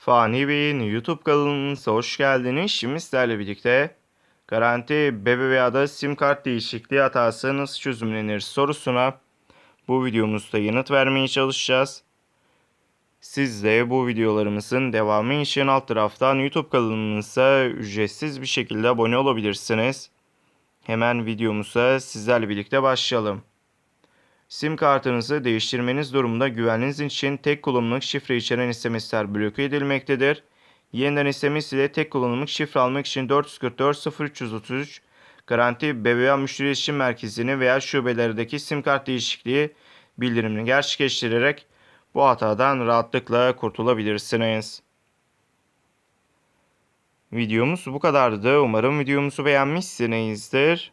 Fani Bey'in YouTube kanalımıza hoş geldiniz. Şimdi sizlerle birlikte Garanti BBVA'da sim kart değişikliği hatası nasıl çözümlenir sorusuna bu videomuzda yanıt vermeye çalışacağız. Siz de bu videolarımızın devamı için alt taraftan YouTube kanalımıza ücretsiz bir şekilde abone olabilirsiniz. Hemen videomuza sizlerle birlikte başlayalım. Sim kartınızı değiştirmeniz durumunda güvenliğiniz için tek kullanımlık şifre içeren SMS'ler bloke edilmektedir. Yeniden SMS ile tek kullanımlık şifre almak için 444 0333 Garanti BBVA Müşteri İletişim Merkezi'ni veya şubelerdeki sim kart değişikliği bildirimini gerçekleştirerek bu hatadan rahatlıkla kurtulabilirsiniz. Videomuz bu kadardı. Umarım videomuzu beğenmişsinizdir.